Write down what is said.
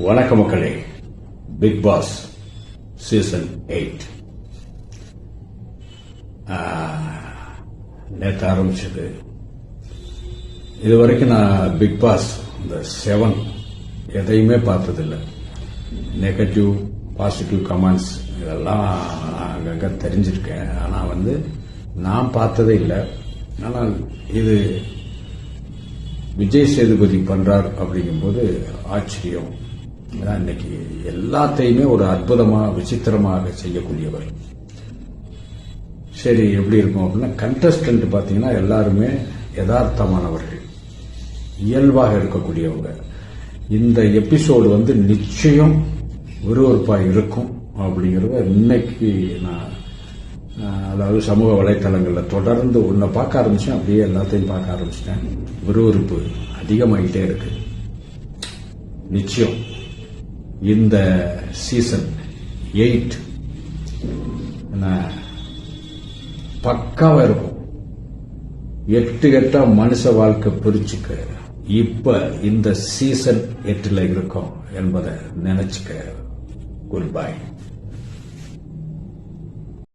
வணக்க மக்களே big Boss season eight நேற்று ஆரம்பிச்சது. இது வரைக்கும் நான் பிக் பாஸ் இந்த செவன் எதையுமே பார்த்ததில்லை. நெகட்டிவ் பாசிட்டிவ் கமெண்ட்ஸ் இதெல்லாம் அங்கங்கே தெரிஞ்சிருக்கேன். ஆனால் வந்து நான் பார்த்ததே இல்லை. ஆனால் இது விஜய் சேதுபதி பண்றார் அப்படிங்கும்போது ஆச்சரியம். ஏன்னா இன்னைக்கு எல்லாத்தையுமே ஒரு அற்புதமாக விசித்திரமாக செய்யக்கூடியவர். சரி எப்படி இருக்கும் அப்படின்னா கண்டஸ்டன்ட் பார்த்தீங்கன்னா எல்லாருமே யதார்த்தமானவர்கள். இயல்பாக இருக்கக்கூடியவங்க. இந்த எபிசோடு வந்து நிச்சயம் விறுவிறுப்பாக இருக்கும் அப்படிங்கிறத இன்னைக்கு நான் அதாவது சமூக வலைத்தளங்களில் தொடர்ந்து உன்னை பார்க்க ஆரம்பிச்சேன் அப்படியே எல்லாத்தையும் பார்க்க ஆரம்பிச்சிட்டேன். விறுவிறுப்பு அதிகமாகிட்டே இருக்கு. நிச்சயம். இந்த சீசன் எயிட் பக்காவா இருக்கும். எட்டு எட்டா மனுஷ வாழ்க்கை பிரிச்சுக்க இப்ப இந்த சீசன் எட்டுல இருக்கும் என்பதை நினைச்சுக்க குட் பாய்